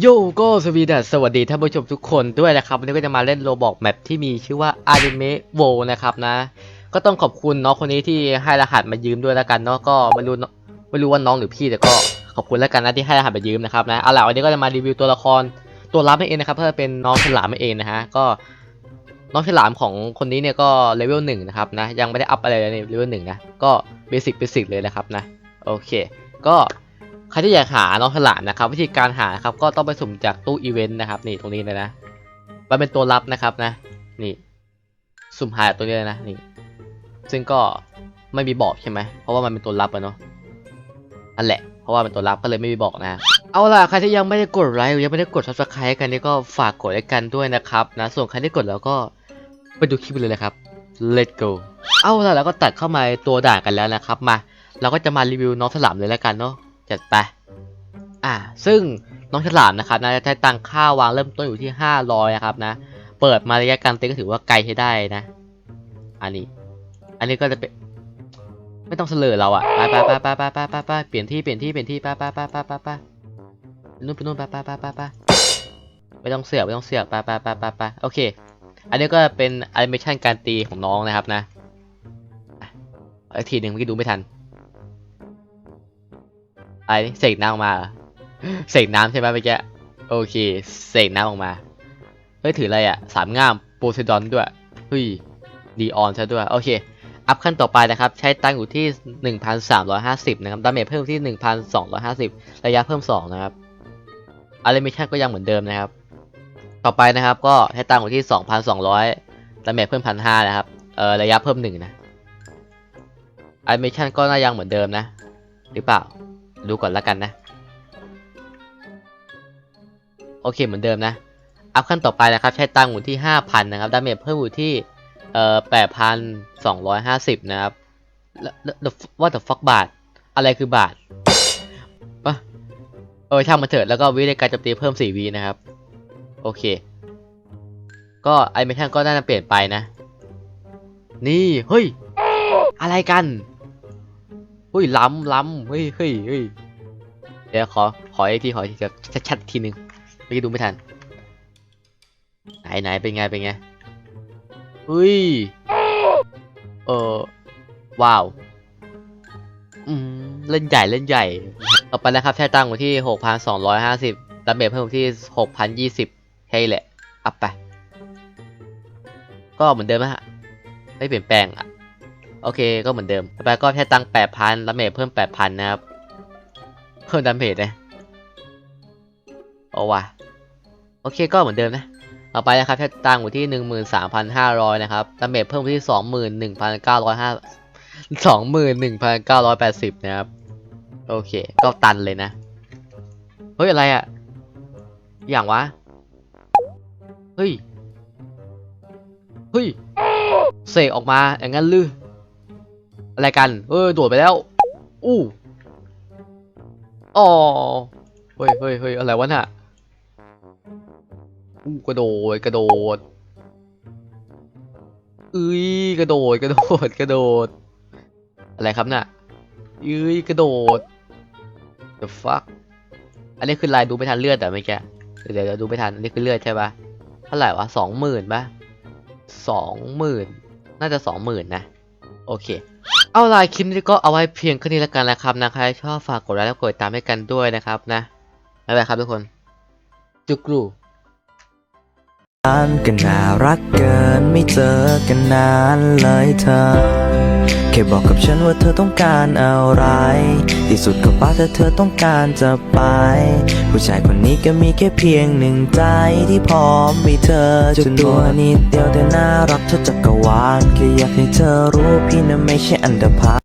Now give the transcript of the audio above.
โยโกสวีดัสสวัสดีท่านผู้ชมทุกคนด้วยนะครับ วันนี้ก็จะมาเล่นโรบอกแมปที่มีชื่อว่า Anime w o นะครับนะ ก็ต้องขอบคุณน้องคนนี้ที่ให้รหัสมายืมด้วยแล้วกันเนาะก็ไม่รู้ไม่รู้ว่าน้องหรือพี่แต่ก็ขอบคุณแล้วกันนะที่ให้รหัสมายืมนะครับนะเอาล่ะวันนี้ก็จะมารีวิวตัวละครตัวรับเองนะครับเพื่อเป็นน้องฉลามนั่นเองนะฮะก็น้องฉลามของคนนี้เนี่ยก็เลเวลหนึ่งนะครับนะยังไม่ได้อัพอะไรเลยเลเวลหนึ่งนะก็เบสิกเบสิกเลยนะครับนะโอเค ก็ ใครที่อยากหาน้องฉลามนะครับ วิธีการหาครับก็ต้องไปสุ่มจากตู้อีเวนต์นะครับ นี่ตรงนี้เลยนะมันเป็นตัวรับนะครับนะ นี่สุ่มหาตัวนี้เลยนะนี่ ซึ่งก็ไม่มีบอกใช่ไหมเพราะว่ามันเป็นตัวลับอะเนาะนั่นแหละเพราะว่าเป็นตัวลับก็เลยไม่มีบอกนะ เอาล่ะใครที่ยังไม่ได้กดไลค์ยังไม่ได้กด subscribe กันนี่ก็ฝากกดให้กันด้วยนะครับนะส่วนใครที่กดแล้วก็ไปดูคลิปเลยนะครับ let's go เอาล่ะแล้วก็ตัดเข้ามาตัวด่ากันแล้วนะครับมา เราก็จะมารีวิวน้องฉลามเลยแล้วกันเนาะ จัดไป อ่า ซึ่งน้องฉลามนะครับนะจะใช้ตังค่าวางเริ่มต้นอยู่ที่ 500นะครับนะ เปิดมาระยะการเต้นก็ถือว่าไกลใช้ได้นะ อันนี้ อันนี้ก็จะเป็น ไม่ต้องเสลอเราอะไปไปไปไปไปไปไปเปลี่ยนที่เปลี่ยนที่เปลี่ยนที่ไปไปไปไปไปไปนู่นไปนู่นไปไปไปไปไปไม่ต้องเสือกไม่ต้องเสือกไปไปไปไปไปโอเค อันนี้ก็เป็นแอนิเมชันการตีของน้องนะครับนะอีกทีหนึ่งเมื่อกี้ดูไม่ทัน อ้นี่เสกน้ำออกมาเสกน้ำใช่ไหมเมื่อกี้โอเคเสกน้ำออกมาเฮ้ยถืออะไรอะสามง่ามโพไซดอนด้วยเฮ้ยดีออนซะด้วยโอเคอัพขั้นต่อไปนะครับ ใช้ตังค์อยู่ที่ 1,350 นะครับดาเมจเพิ่มที่ 1,250 ระยะเพิ่ม 2 นะครับอ n i เมชันก็ยังเหมือนเดิมนะครับ ต่อไปนะครับก็ใช้ตังค์อยู่ที่ 2,200ดาเมจเพิ่ม 1,500 นะครับเอ่อระยะเพิ่ม 1 นะอ n i เมชันก็น่ายังเหมือนเดิมนะ หรือเปล่า ดูก่อนแล้วกันนะ โอเคเหมือนเดิมนะ อัพขั้นต่อไปนะครับ ใช้ตังค์อยู่ที่ 5,000 นะครับ ดาเมจเพิ่มอยู่ที่เอ่อแปดพันสองร้อยห้าสิบนะครับแล้วว่าแต่ฟักบาท อะไรคือบาทปะเออช่างมันเถิดแล้วก็วิธีการโจมตีเพิ่มสี่วีนะครับ โอเค ก็ไอเมชันก็น่าจะเปลี่ยนไปนะ นี่ เฮ้ย อะไรกัน เฮ้ยล้ำล้ำเฮ้ยเฮ้ยเฮ้ยเดี๋ยวขอขออีกทีขออีกทีแบบชัดๆทีนึงเมื่อกี้ดูไม่ทัน ไหนไหนเป็นไงเป็นไงเฮ้ยเออว้าวอืมเล่นใหญ่เล่นใหญ่ ต่อไปนะครับใช้ตังค์อยู่ที่ 6,250ดาเมจเพิ่มที่ 6,020แค่นี้แหละ อัพไป ก็เหมือนเดิมนะฮะไม่เปลี่ยนแปลงอะ โอเคก็เหมือนเดิมต่อไปก็ใช้ตังค์8,000ดาเมจเพิ่ม8,000นนะครับ เพิ่มดาเมจเลยโอ้ว่ะโอเคก็เหมือนเดิมนะต่อไปนะครับใช้ตังอยู่ที่หนึ่งหมื่นสามพันห้าร้อยนะครับดาเมจเพิ่มไปที่สองหมื่นหนึ่งพันเก้าร้อยห้าสองหมื่นหนึ่งพันเก้าร้อยแปดสิบนะครับ โอเค ก็ตันเลยนะ เฮ้ย อะไรอะอย่างวะ เฮ้ย เฮ้ย เสกออกมาอย่างนั้นลือ อะไรกัน เออโดดไปแล้ว อู้อ๋อเฮ้ยเฮ้ยเฮ้ยอะไรวะน่ะอู้กระโดดกระโดดเอ้ยกระโดดกระโดดกระโดด อะไรครับน่ะเอ้ยกระโดด the fuck อันนี้คือลายดูไม่ทันเลือดแต่เมื่อกี้เดี๋ยวเดี๋ยวดูไม่ทันอันนี้คือเลือดใช่ปะเท่าไหร่วะสองหมื่นปะสองหมื่นน่าจะสองหมื่นนะ โอเค เอาลายคลิปนี้ก็เอาไว้เพียงแค่นี้แล้วกันนะครับนะใครชอบฝากกดไลค์และกดติดตามให้กันด้วยนะครับนะบ๊ายบายครับทุกคน จุกรูกันก็น่ารักเกินไม่เจอกันนานเลยเธอ แค่บอกกับฉันว่าเธอต้องการอะไร ที่สุดก็ป้าถ้าเธอต้องการจะไป ผู้ชายคนนี้ก็มีแค่เพียงหนึ่งใจที่พร้อมมีเธอจนตัวนิดเดียวแต่น่ารักเธอจักรวาลแค่อยากให้เธอรู้พี่นะไม่ใช่อันดาพา